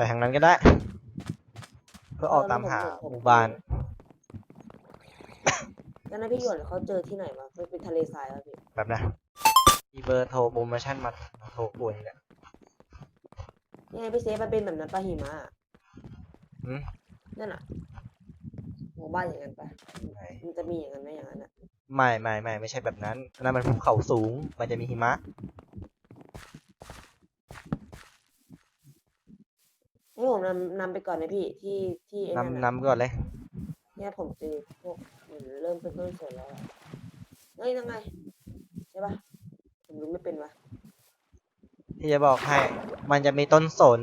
ไปทางนั้นก็ได้ เพื่อออกตามหาหมู่บ้านแล้วนะพี่หยวนเขาเจอที่ไหนมามันเป็นทะเลทรายแล้วพี่แบบนะมีเบอร์โทรโปรโมชั่นมาโทรป่วนเนี่ยนี่ไงพี่เซฟมันเป็นแบบนั้นปะหิมะอืมนั่นอะหมู่บ้านอย่างนั้นปะไหนมันจะมีอย่างนั้นไหมอย่างนั้นอะไม่ไม่ไม่ไม่ใช่แบบนั้นอันนั่นมันภูเขาสูง มันจะมีหิมะ ให้ผมนำนำไปก่อนนะพี่ที่ที่ไอ้นั่นนำอะนำก่อนเลย เนี่ยผมเจอพวกเหมือนเริ่มเป็นต้นสนแล้วอะเฮ้ยยังไงใช่ปะผมรู้ไม่เป็นวะที่จะบอกให้ มันจะมีต้นสน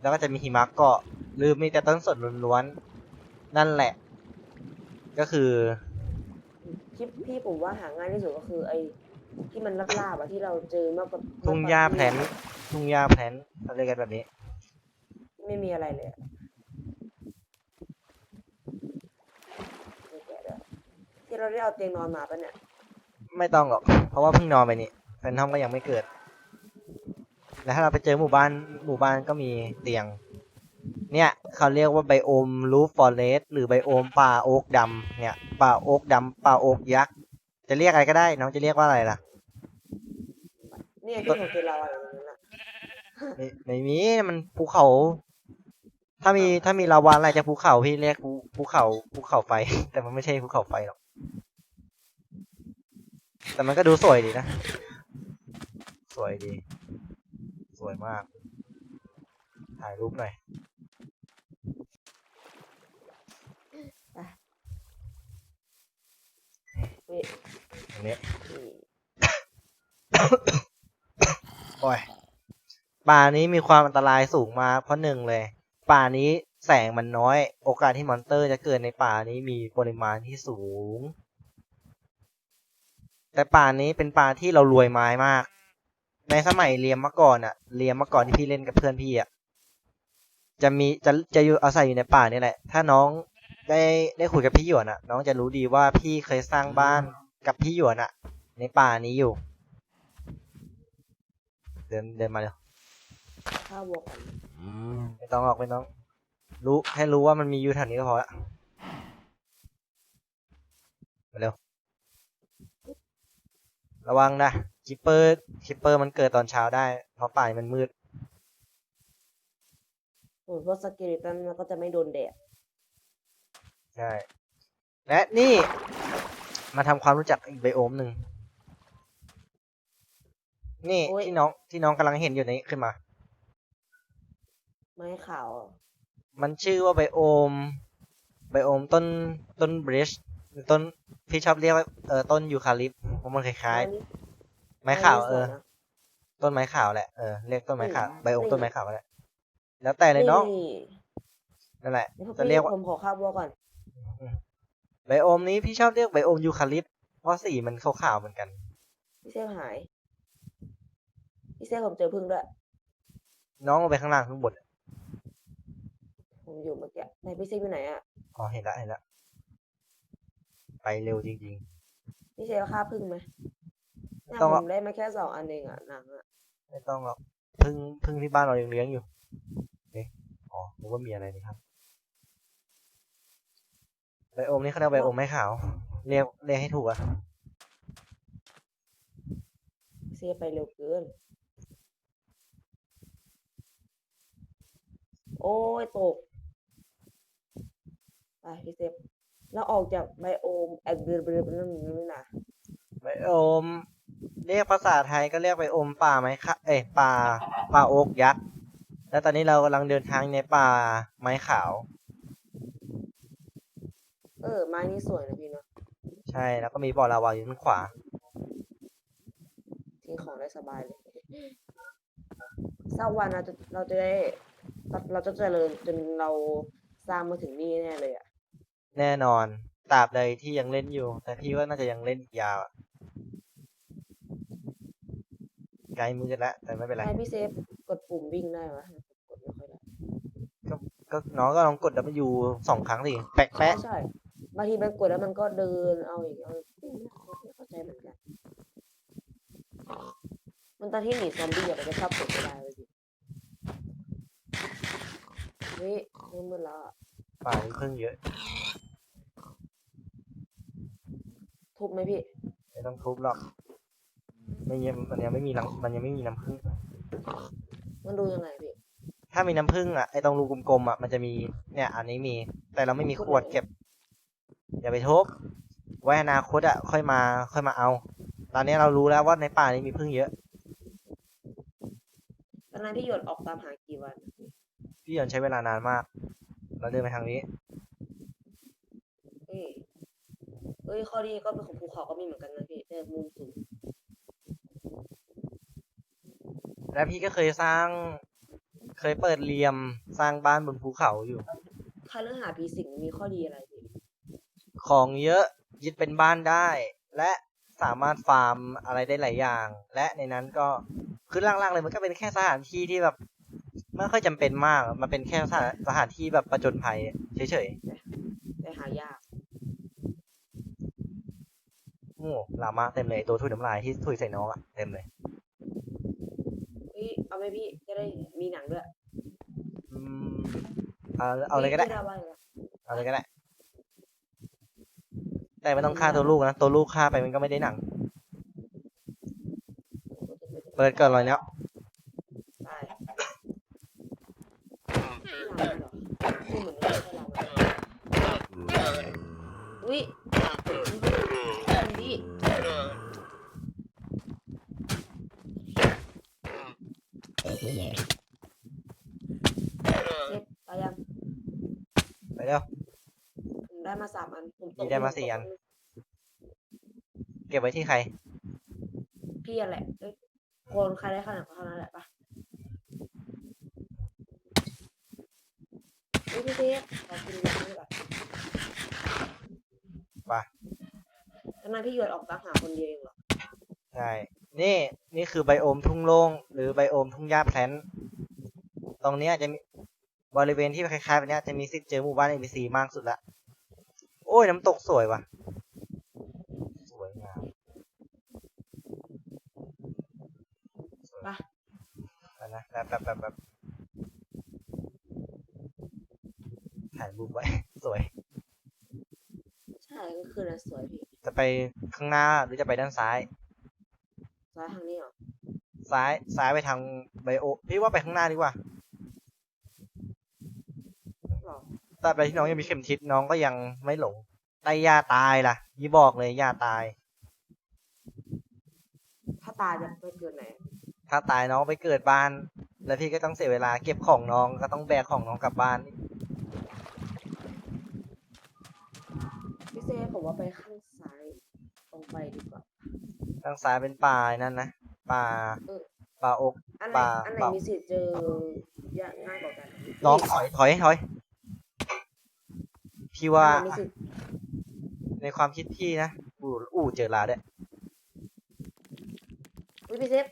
แล้วก็จะมีหิมะเกาะ หรือมีแต่ต้นสนล้วนๆ นั่นแหละ ก็คือที่พี่ผมว่าหาง่ายที่สุดก็คือ ไอ้ที่มันลาบๆอะที่เราเจอมากกว่าทุ่งหญ้าแผลนทุ่งหญ้าแผลนเขาเรียกกันแบบนี้ ไม่มีอะไรเลยอะไม่แกะด้วยที่เราได้เอาเตียงนอนมาปะเนี่ย ไม่ต้องหรอก เพราะว่าเพิ่งนอนไปนี่แฟนทอมก็ยังไม่เกิด แล้วถ้าเราไปเจอหมู่บ้านหมู่บ้านก็มีเตียง เนี่ยเขาเรียกว่าไบโอมรูฟฟอเรสหรือไบโอมป่าโอ๊กดำเนี่ยป่าโอ๊กดำป่าโอ๊กยักษ์จะเรียกอะไรก็ได้ น้องจะเรียกว่าอะไรล่ะเนี่ยที่ผมเจอเราอะไรอย่างนั้นอะไม่ไม่มีมันภูเขา ถ้ามีถ้ามีลาวาอะไรจะภูเขาพี่เรียกภูภูเขาภูเขาไฟ แต่มันไม่ใช่ภูเขาไฟหรอก แต่มันก็ดูสวยดีนะ สวยดี สวยมาก ถ่ายรูปหน่อยเว้ยอันนี้นี่โอ้ยป่านี้มีความอันตรายสูงมากเพราะหนึ่งเลย ป่านี้แสงมันน้อย โอกาสที่มอนเตอร์จะเกิดในป่านี้มีปริมาณที่สูง แต่ป่านี้เป็นป่าที่เรารวยไม้มาก ในสมัยเรียนเมื่อก่อนอะเรียนเมื่อก่อนที่พี่เล่นกับเพื่อนพี่อะจะมีจะจะอยู่อาศัยอยู่ในป่านี่แหละ ถ้าน้องได้ได้คุยกับพี่หยวนอะน้องจะรู้ดีว่าพี่เคยสร้างบ้านกับพี่หยวนอะในป่านี้อยู่ เดินเดินมาเร็วข้าววัวก่อน ไม่ต้องออกไม่ต้อง รู้ให้รู้ว่ามันมีอยู่แถวนี้ก็พอละมาเร็ว ระวังนะคิปเปอร์คิปเปอร์มันเกิดตอนเช้าได้ เพราะป่านี่มันมืดส่วนพวกสเกเลตันมันก็จะไม่โดนแดดใช่และนี่มาทำความรู้จักอีกไบโอมหนึ่งนี่ที่น้องที่น้องกำลังเห็นอยู่นี้ขึ้นมา ไม้ขาวอะมันชื่อว่าไบโอม ไบโอมต้นต้นบริชต้นพี่ชอบเรียกว่าเออต้นยูคาลิปต์เพราะมันคล้ายไม้นี้ๆไม้ขาวเออไม้นี้สยนะต้นไม้ขาวแหละเออเรียกต้นไม้ขาวอืมไบโอมต้นไม้ขาวก็ได้แล้วแต่เลยเนาะนั่นแหละเดี๋ยวจะเรียกว่าผมขอข้าววัวก่อนไบโอมนี้พี่ชอบเรียกไบโอมยูคาลิปต์เพราะสีมันขาวๆเหมือนกันพี่เซฟหายพี่เซฟผมเจอพึ่งด้วยน้องลงไปข้างล่างข้างบน ผมอยู่เมื่อกี้ไหนพี่เซฟอยู่ไหนอะอ๋อเห็นละเห็นละไปเร็วจริง พี่เซฟฆ่าพึ่งไหมเนี่ยต้องผอะมได้มาแค่สองอันเองอะหนังอะๆ ไม่ต้องหรอกพึ่งพึ่งที่บ้านเรายังเลี้ยงอยู่เอ๊ะอ๋อนึกว่ามีอะไรนี่ครับไบโอมนี่เขาเรียกไบโอมไม้ขาวเรียกเรียกให้ถูกอะพี่เซฟไปเร็วเกิน โอ้ยตก ไปพี่เซฟเราออกจากไบโอมแอดเบลเบลนั่นนี่นะไบโอม เรียกภาษาไทยก็เรียกไบโอมป่าไม้ขาเอ้ยป่าป่าโอกยักษ์แล้วตอนนี้เรากำลังเดินทางในป่าไม้ขาว เออไม้นี่สวยนะพี่เนาะใช่แล้วก็มีบ่อลาวาอยู่ด้านขวาทิ้งของได้สบายเลยสักวันเราจะเราจะได้เราจะเจริญจนเราสร้างมาถึงนี่แน่เลยอะ แน่นอนตราบใดที่ยังเล่นอยู่ แต่พี่ว่าน่าจะยังเล่นอีกยาวอะไกลมือแล้วแต่ไม่เป็นไรให้พี่เซฟกดปุ่มวิ่งได้ไหมกดไม่ค่อยได้ก็น้องก็ลองกด W สองครั้งสิแปะใช่แปะใช่บางทีมันกดแล้วมันก็เดินเอาอีกเอาอีกไม่เข้าใจเหมือนกันมันตอนที่หนีซอมบี้อะมันจะชอบกดไม่ได้เลยพี่เฮ้ยมืดมืดแล้วอะป่ามีพึ่งเยอะ ทุบไหมพี่ ไม่ต้องทุบหรอกไม่ยังมันยังไม่มีน้ำมันยังไม่มีน้ำพึ่งมันดูยังไงพี่ ถ้ามีน้ำผึ้งอะไอตรงรูกลมๆอะมันจะมีเนี่ย อันนี้มี แต่เราไม่มีขวดเก็บ อย่าไปทุบไว้อนาคตอะค่อยมาค่อยมาเอา ตอนนี้เรารู้แล้วว่าในป่านี้มีผึ้งเยอะตอนนั้นพี่หยดออกตามหากี่วัน พี่หยอนใช้เวลานานมาก เราเดินไปทางนี้ เฮ้ย เฮ้ยข้อดีก็เป็นของภูเขาก็มีเหมือนกันนะพี่แต่มุมสูงแล้วพี่ก็เคยสร้าง เคยเปิดเรียมสร้างบ้านบนภูเขาอยู่คาเรื่องหาผีสิงมีข้อดีอะไรพี่ของเยอะยึดเป็นบ้านได้ และสามารถฟาร์มอะไรได้หลายอย่าง และในนั้นก็คือล่างๆเลยมันก็เป็นแค่สถานที่ที่แบบไม่ค่อยจำเป็นมาก มันเป็นแค่สถานสถานที่แบบประจนภัยเฉยแต่หายาก ๆโอ้ลามาเต็มเลยตัวถุยน้ำลายที่ถุยใส่น้องอะเต็มเลย เฮ้ยเอาไหมพี่จะได้มีหนังด้วยอืมเอาเอาเลยก็ได้พี่ว่าอะไรเอาเลยก็ได้ แต่ไม่ต้องฆ่าตัวลูกนะ ตัวลูกฆ่าไปมันก็ไม่ได้หนัง เปิดก่อนเลยเนี้ยได้หนังเหรอคือเหมือนไม่ใช่เราอะอุ้ยพี่ เจ็บไปยังไปเร็ว ผมได้มาสามอัน ผมตกพี่ได้มาสี่อัน เก็บไว้ที่ใคร พี่อะแหละเอ้ยคนใครได้ขนาดเท่านั้นแหละปะเฮ้ยพี่เทสขอกินน้ำด้วยก่อนไป ทำไมพี่หยวนออกตามหาคนเดียวเองเหรอ ใช่ นี่นี่คือไบโอมทุ่งโล่งหรือไบโอมทุ่งหญ้าแพลนต์ตรงเนี้ยจะมีบริเวณที่คล้ายๆแบบเนี้ยจะมีสิทธิ์เจอหมู่บ้าน NPC มากสุดละ โอ้ยน้ำตกสวยว่ะ สวยงามสวยไปแล้วนะแบบแบบแบบแบบถ่ายรูปไว้ สวย ใช่ก็คือนะสวยพี่จะไปข้างหน้าหรือจะไปด้านซ้าย ซ้ายทางนี้เหรอซ้ายซ้ายไปทางไบโอ พี่ว่าไปข้างหน้าดีกว่าหรอตราบใดที่น้องยังมีเข็มทิศน้องก็ยังไม่หลงได้ย่าตายล่ะยี่บอกเลยย่าตาย ถ้าตายจะไปเกิดไหน ถ้าตายน้องไปเกิดบ้าน แล้วพี่ก็ต้องเสียเวลาเก็บของน้องก็ต้องแบกของน้องกลับบ้านพี่เซผมว่าไปข้างซ้ายตรงไปดีกว่า ทางซ้ายเป็นป่านั่นนะป่าเออ ป่าอก อันไหนป่าอันไหนเปล่ามี มีสิทธิ์เจอยากง่ายกว่ากันน้องถอยถอยถอยพี่ว่าอันไหนมีสิทธิ์ในความคิดพี่นะอู่อู่เจอลาด้วยอุ๊ยพี่เซฟ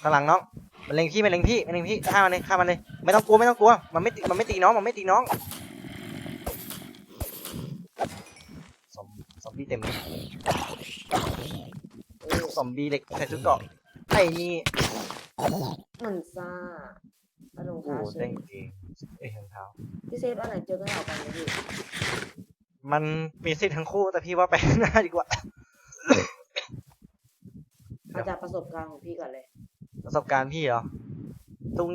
ข้างหลังน้องมันเล็งพี่มันเล็งพี่มันเล็งพี่ฆ่ามันเลยฆ่ามันเลย ไม่ต้องกลัวไม่ต้องกลัวมันไม่ตีมันไม่ตีน้องมันไม่ตีน้องซอมซอมบี้เต็มเลย เออซอมบี้เหล็กใส่ชุดเกราะไอ้นี่มันซ่าอารมณ์โอ้ค้าโหเฉเด้ยงจริงเอ้ยรองเท้า พี่เซฟอันไหนเจอกันเหล่ากันไหมพี่มันมีสิทธิ์ทั้งคู่แต่พี่ว่าไปข้างหน้าดีกว่า เอาจากประสบการณ์ของพี่ก่อนเลยประสบการณ์พี่เหรอ ทุ่ง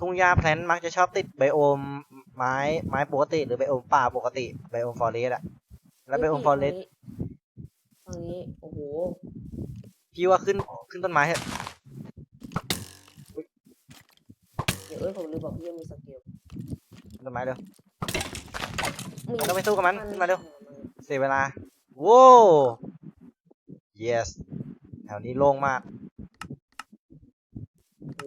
ทุ่งหญ้าแพลนต์มักจะชอบติดไบโอมไม้ไม้ปกติ หรือไบโอมป่าปกติไบโอมฟอเรสอะแล้วไบโอมฟอเรสฝั่งนี้โอ้โห พี่ว่าขึ้นขึ้นต้นไม้เถอะเดี๋ยวเอ้ยผมลืมบอกพี่ว่ามีสกิลขึ้นต้นไม้เร็วมีไม่ต้องไปสู้กับมันขึ้นมาเร็วนเสียเวลาโว้ว yes แถวนี้โล่งมากโอ้โห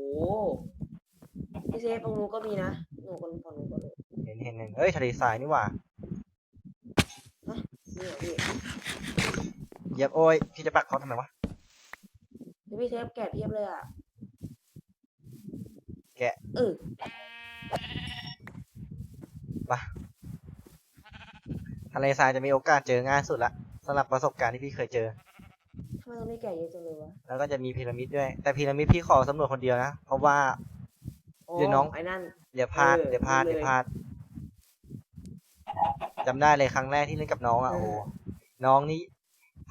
พี่เซฟตรงนู้นก็มีนะหนูคนฝั่งนู้นก็เลยเห็นเห็นเห็นเอ้ยทะเลทรายนี่หว่านี่เหรอพี่เหยียบโอ้ยพี่จะปักเขาทำไมวะ พี่พี่เซฟแกะเพียบเลยอะ แกะ เออทะเลทรายจะมีโอกาสเจอง่ายสุดละสำหรับประสบการณ์ที่พี่เคยเจอ ทำไมตรงนี้แกะเยอะจังเลยวะแล้วก็จะมีพีระมิดด้วย แต่พีระมิดพี่ขอสำรวจคนเดียวนะ เพราะว่าโอ้เดี๋ยวน้อง ไอ้นั่น เดี๋ยวพลาด เออเดี๋ยวพลาด รู้เลย เดี๋ยวพลาดจำได้เลยครั้งแรกที่เล่นกับน้องอะเออโอ้โหน้องนี่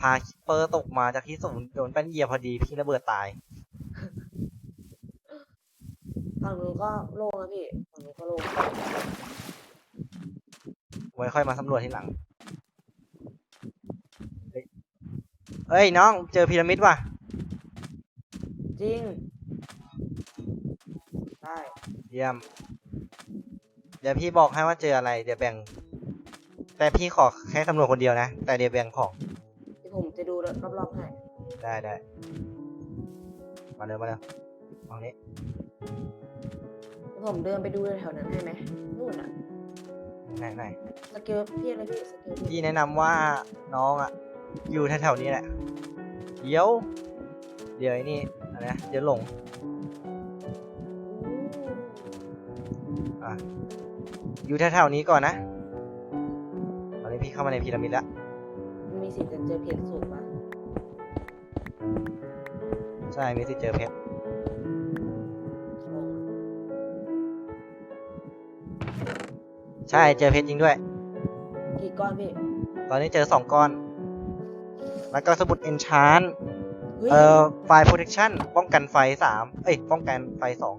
พาคิปเปอร์ตกมาจากที่สูงโดนแป้นเหยียบพอดีพี่ระเบิดตาย ฝั่งนู้นก็โล่งนะพี่ฝั่งนู้นก็โล่งไว้ค่อยมาสำรวจทีหลังเฮ้ยเอ้ยน้องเจอพีระมิดว่ะ จริงได้เยี่ยม เดี๋ยวพี่บอกให้ว่าเจออะไร เดี๋ยวแบ่ง แต่พี่ขอแค่สำรวจคนเดียวนะ แต่เดี๋ยวแบ่งของที่ ผมจะดูรอบๆให้ได้ได้มาเร็วมาเร็วตรงนี้เดี๋ยวผมเดินไปดูแถวนั้นให้ไหมนู่นอะไหนไหนสเกลพี่อะไรพี่สเกลพี่พี่แนะนำว่าน้องอะอยู่แถวๆนี้แหละเดี๋ยว เดี๋ยวไอ้นี่อะไรนะเดี๋ยวหลงอยู่แถวๆนี้ก่อนนะตอนนี้พี่เข้ามาในพีระมิดแล้ว มันมีสิทธิ์จะเจอเพจสูงปะใช่มีสิทธิ์เจอเพชรลองใช่เจอเพชรจริงด้วย กี่ก้อนพี่ตอนนี้เจอสองก้อน แล้วก็สมุดเอนชานเฮ้ยเอ่อไฟโปรเทคชั่นป้องกันไฟสามเอ้ยป้องกันไฟสอง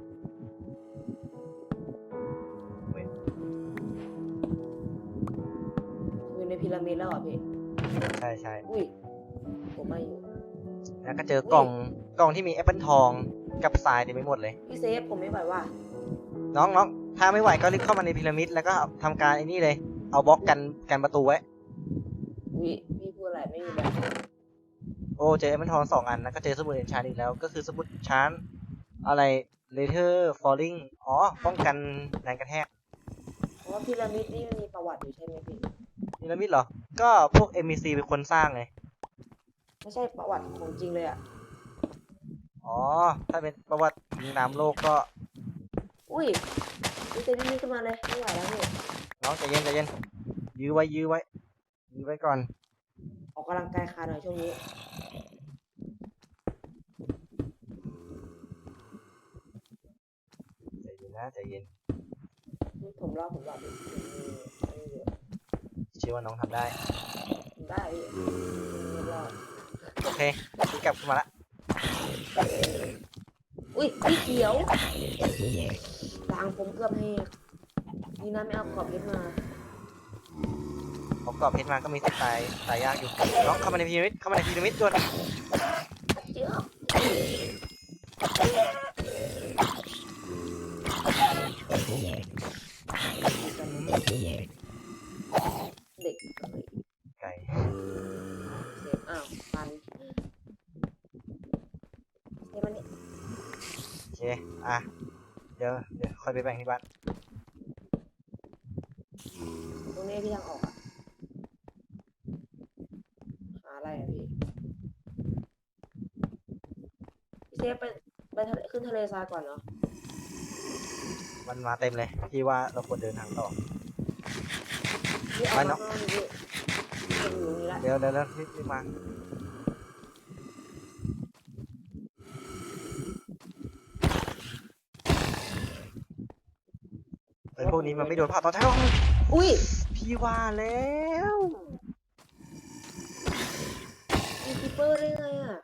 อยู่ในพีระมิดแล้วเหรอพี่ใช่ใช่อุ้ยผมไม่อยู่ แล้วก็เจอกล่องกล่องที่มีแอปเปิลทองกับทรายเต็มไปหมดเลย พี่เซฟผมไม่ไหวว่ะน้องน้องถ้าไม่ไหวก็รีบเข้ามาในพีระมิด แล้วก็ทำการไอ้นี่เลย เอาบล็อกกันกันประตูไว้อุ้ยพี่พูดอะไรไม่มีแบบโอ้เจอแอปเปิลทองสองอันแล้วก็เจอสมุดเอนชานอีกแล้ว ก็คือสมุดชานอะไร later falling อ๋อป้องกันแรงกระแทกเพราะว่าพีระมิดนี่มันมีประวัติอยู่ใช่ไหมพี่พีระมิดเหรอ ก็พวก MEC เป็นคนสร้างไง ไม่ใช่ประวัติของจริงเลยอะ อ๋อ ถ้าเป็นประวัติยิงน้ำโลกก็อุ้ยพี่เซฟนี่ขึ้นมาเลยไม่ไหวแล้วพี่น้องใจเย็นใจเย็น ยื้อไว้ยื้อไว้ ยื้อไว้ก่อน ออกกำลังกายคาหน่อยช่วงนี้ ใจเย็นนะใจเย็น ผมรอดผมรอดพี่ผมมีอันนี้อยู่เชื่อว่าน้องทำได้ผมได้พี่ผมรอดโอเคพี่กลับขึ้นมาละอุ้ยพี่เขียวทางผมเกือบให้นี่นะไม่เอากรอบเพชรมาผมกรอบเพชรมาก็มีสิทธิ์ตายตายยากอยู่น้องเข้ามาในพีระมิดเข้ามาในพีระมิดด่วนเจ้าเด็ก ไก่ เสียอ้าวปันเฮ้ยมันนี่ โอเคอะ เดี๋ยว เดี๋ยวค่อยไปแบ่งที่บ้าน ตรงนี้พี่ทางออกอะหาอะไรอะพี่พี่เซฟไปไปทะเลขึ้นทะเลทรายก่อนเนาะมันมาเต็มเลย พี่ว่าเราควรเดินทางต่อ พี่เอาไปมาเนาะข้างนอกดิพี่เป็นอยู่ตรงนี้ละเดี๋ยวเดี๋ยวเดี๋ยวรีบรีบมา ไอ้พวก นี้มันไม่โดนผ่าตอนท้ายหรอกอุ้ย พี่ว่าแล้วมีคิปเปอร์ได้ไงอะ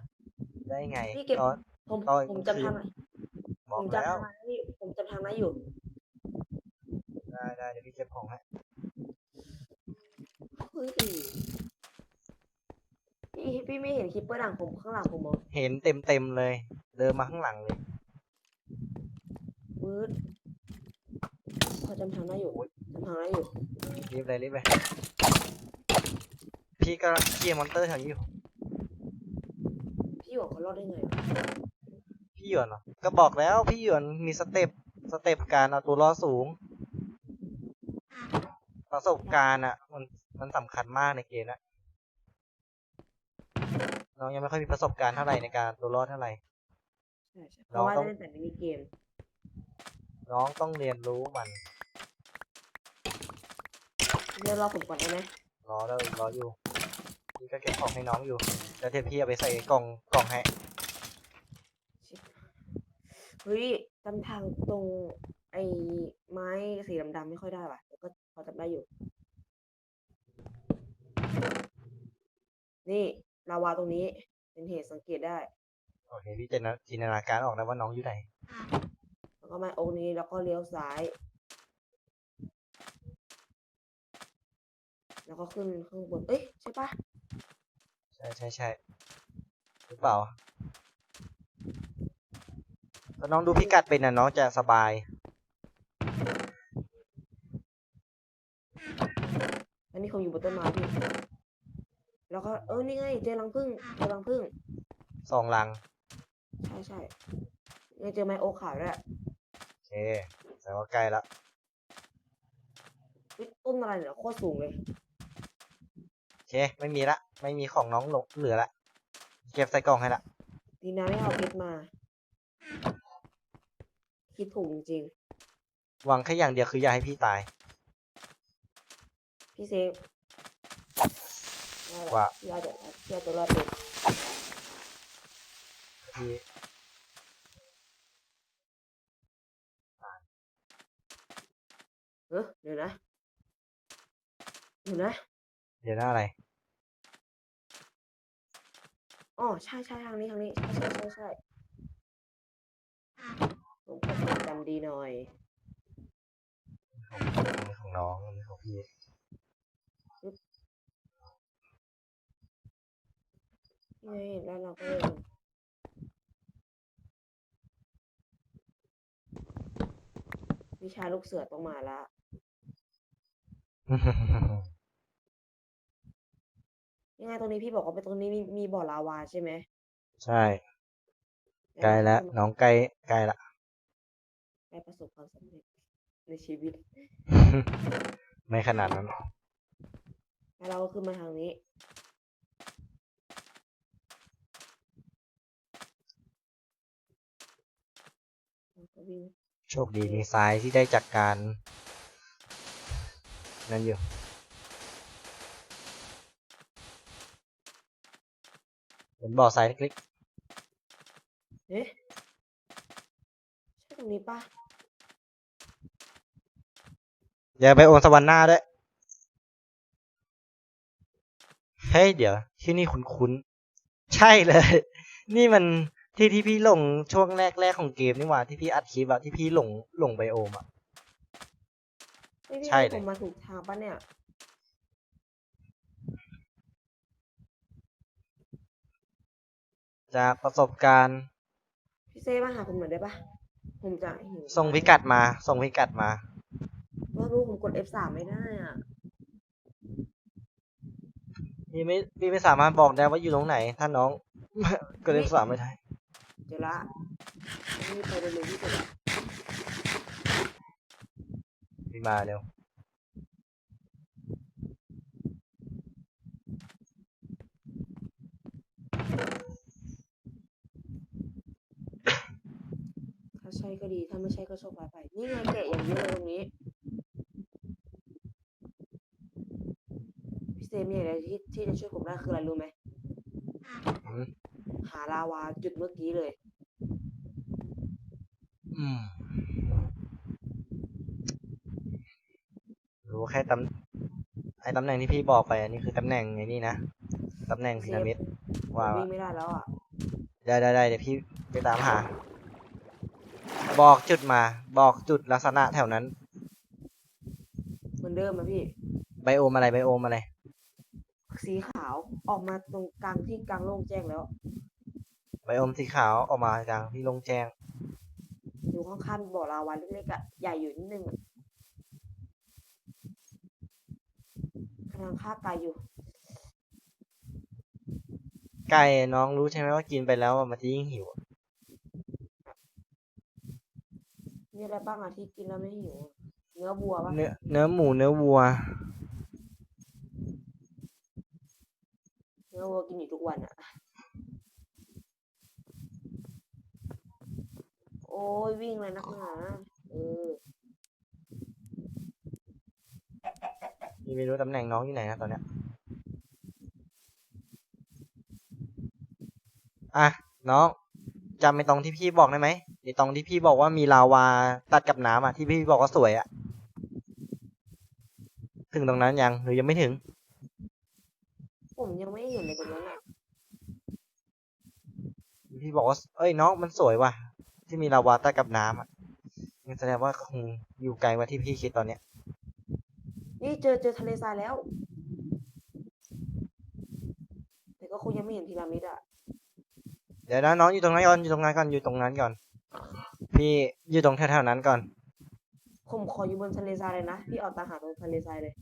ได้ไงพี่เก็บ ตอน ผมตอนผมจำทางไหนบผอกมแล้วจำทางไหนอยู่ผมจำทางไหนอยู่ ได้ได้เดี๋ยวพี่เก็บของให้เฮ้ยพี่พี่ไม่เห็นคิปเปอร์หลังผมข้างหลังผมเหรอเห็นเต็มเต็มๆเลย เดินมาข้างหลังเลย วืดพ อจำทางได้อยู่จำทางได้อยู่รีบเลยรีบเลยพี่ก็เคลียร์มอนเตอร์แถวนี้อยู่ พี่หยวนเขารอดได้ไงอะพี่หยวนเหรอ ก็บอกแล้วพี่หยวนมีสเต็ปสเต็ปการเอาตัวรอดสูง ประสบการณ์อะ มันมันสำคัญมากในเกมนะน้องยังไม่ค่อยมีประสบการณ์เท่าไหร่ในการเอาตัวรอดเท่าไหร่ ใช่ใช่เพราะว่าเราต้องได้แต่มินิเกม น้องต้องเรียนรู้มัน เดี๋ยวรอผมก่อนได้ไหมรอแล้วรออยู่พี่ก็เก็บของให้น้องอยู่ แล้วเดี๋ยวพี่เอาไปใส่กล่องกล่องให้เฮ้ยจำทางตรงไอ้ไม้สีดำๆไม่ค่อยได้ว่ะแต่ก็พอจำได้อยู่ นี่ลาวาตรงนี้เป็นเหตุสังเกตได้โอเคพี่จะจินตนาการออกแล้วว่าน้องอยู่ไหนแล้วก็มาโองนี้แล้วก็เลี้ยวซ้าย แล้วก็ขึ้นข้างบน เอ้ยใช่ปะใช่ใช่ใช่หรือเปล่าถ้าน้องดูพิกัดเป็นนะน้องจะสบาย อันนี้เขาอยู่บนต้นไม้พี่ แล้วก็เออนี่ไงเจอรังผึ้งเจอรังผึ้งสองลัง ใช่ใช่ไงเจอไม้โอ๊คขาวด้วยโอเคแต่ว่าใกล้ละเฮ้ยต้นอะไรเนี่ยโคตรสูงเลยโอ เค ไม่มีละ ไม่มีของน้องหลงเหลือละ เก็บใส่กล่องให้ละ ดีนะไม่เอาเพชรมา คิดถูกจริงหวังแค่อย่างเดียวคืออย่าให้พี่ตาย ๆพี่เซฟได้ละว่า พี่อาจจะพี่อาจจะรอดเองพี่เออเดี๋ยวนะเดี๋ยวนะเดี๋ยวหน้าอะไร อ๋อใช่ใช่ทางนี้ทางนี้ใช่ใช่ใช่ใช่ผมก็ความจำดีหน่อยของของน้องนี่ของพี่นี่ไงแล้วเราก็เลยวิชาลูกเสือต้องมาละ ยังไงตรงนี้พี่บอกว่าเป็นตรงนี้มีมีบ่อลาวาใช่ไหมใช่ใกล้แล้วน้องใกล้ใกล้ละได้ประสบความสำเร็จในชีวิต ไม่ขนาดนั้นแล้วเราก็ขึ้นมาทางนี้แล้วก็วิ่งโชคดีมีทรายที่ได้จากการ นั่นอยู่ เป็นบ่อทรายเล็กเอ๊ะใช่ตรงนี้ปะๆอย่าไปโอนสวรรค์หน้าด้วย เฮ้ยเดี๋ยว ที่นี่คุ้นๆ ใช่เลย นี่มันที่ที่พี่หลงช่วงแรกๆของเกมนี่หว่าที่พี่อัดคลิปอะที่พี่หลงหลงไบโอมอะไม่พี่ใช่เลย ผมมาถูกทางปะเนี่ย จากประสบการณ์ พี่เซมาหาผมหน่อยได้ปะผมจะหิวส่งพิกัดมา ส่งพิกัดมา ว่ารู้ผมกด F3 ไม่ได้อะพี่ไม่พี่ไม่สามารถบอกได้ว่าอยู่ตรงไหน ถ้าน้อง ก็เลยสามไม่ได้เจอละนี่ไปเร็วๆที่สุดอะพี่มาเร็ว ช่ก็ดี ถ้าไม่ใช่ก็โชคร้ายไป นี่ไงแกะอย่างเยอะเลยตรงนี้ พี่เซมีอะไรที่ที่จะช่วยผมได้คืออะไรรู้ไหม อืมหาลาวาจุดเมื่อกี้เลย อืมรู้แค่ตำไอ้ตำแหน่งที่พี่บอกไปอันนี้คือตำแหน่งไอ้นี่นะตำแหน่งพีระมิดผมว่าวิ่งไม่ได้แล้วอะ ได้ได้ได้เดี๋ยวพี่ไปตามหา บอกจุดมา บอกจุดลักษณะแถวนั้น เหมือนเดิมอะพี่ ไบโอมอะไรไบโอมอะไร สีขาวออกมาตรงกลางที่กลางโล่งแจ้งแล้วไบโอมสีขาวออกมากลางที่โลงแจ้ง อยู่ข้างๆบ่อลาวาเล็กๆอะใหญ่อยู่นิดนึงอะกำลังฆ่าไก่อยู่ ไก่น้องรู้ใช่ไหมว่ากินไปแล้วอะมันจะยิ่งหิว มีอะไรบ้างอะที่กินแล้วไม่หิวอะเนื้อวัวปะเนื้อเนื้อหมูเนื้อวัว เนื้อวัวกินอยู่ทุกวันอะโอ้ยวิ่งเลยนักหนาเออพี่ไม่รู้ตำแหน่งน้องอยู่ไหนนะตอนเนี้ย อะ น้อง จำไปตรงที่พี่บอกได้ไหมไอตรงที่พี่บอกว่ามีลาวาตัดกับน้ำอะที่พี่บอกว่าสวยอะ ถึงตรงนั้นยังหรือยังไม่ถึง ผมยังไม่เห็นเลยตรงนั้นอะพี่บอกว่าเอ้ยน้องมันสวยว่ะ ที่มีลาวาใต้กับน้ำอะงั้นแสดงว่าคงอยู่ไกลกว่าที่พี่คิดตอนเนี้ย นี่เจอเจอทะเลทรายแล้ว แต่ก็คงยังไม่เห็นพีระมิดอะ เดี๋ยวนะน้องอยู่ตรงนั้นก่อนอยู่ตรงนั้นก่อนอยู่ตรงนั้นก่อน พี่อยู่ตรงแถวๆนั้นก่อน ผมขออยู่บนทะเลทรายเลยนะ พี่เอาตามหาตรงทะเลทรายเลย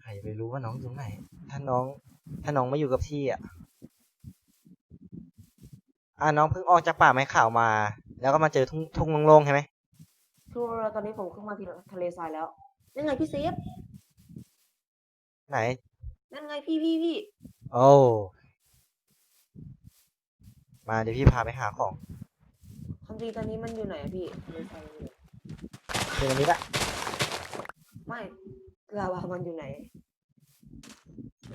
ใครไปรู้ว่าน้องอยู่ตรงไหน ถ้าน้อง ถ้าน้องไม่อยู่กับพี่อะ อ่าน้องเพิ่งออกจากป่าไม้ขาวมา แล้วก็มาเจอทุ่งทุ่งโล่งๆใช่ไหมคือตอนนี้ผมขึ้นมาที่ทะเลทรายแล้วนั่นไงพี่เซฟไหน นั่นไงพี่พี่พี่ โอ้ มาเดี๋ยวพี่พาไปหาของความจริงตอนนี้มันอยู่ไหนอะพี่ทะเลทรายมันอยู่เดี๋ยวนี้ละไม่ลาวามันอยู่ไหน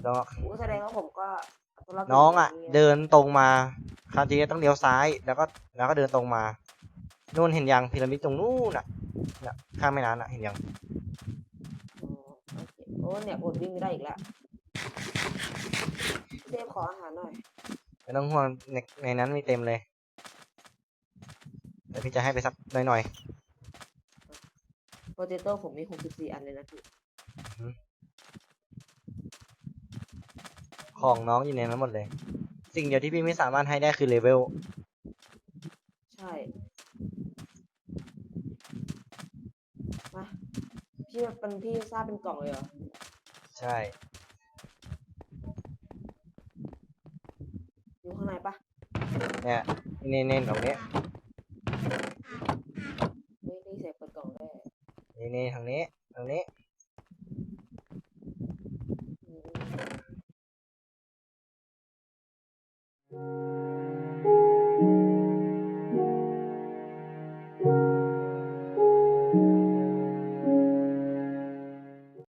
น้องผมก็แสดงว่าผมก็เาตัวรดน้องอะย่างนี้เดินตรงมาคราวจริงต้องเลี้ยวซ้ายแล้วก็แล้วก็เดินตรงมานู่นเห็นยังพีระมิดตรงนู้นน่ะน่ะข้างแม่น้ำน่ะเห็นยังอ๋อโอเคโอ้เนี่ยอดวิ่งไม่ได้อีกแล้วเซฟขออาหารหน่อย ไม่ต้องห่วงในในนั้นมีเต็มเลยเดี๋ยวพี่จะให้ไปสักหน่อยโปเตโต้ผมมี64อันเลยนะพี่ๆของน้องอยู่ในนั้นหมดเลย สิ่งเดียวที่พี่ไม่สามารถให้ได้คือเลเวลใช่มาพี่เป็นพี่ทราบเป็นกล่องเลยเหรอ ใช่ อยู่ข้างในปะ เนี่ยเน้นๆตรงนี้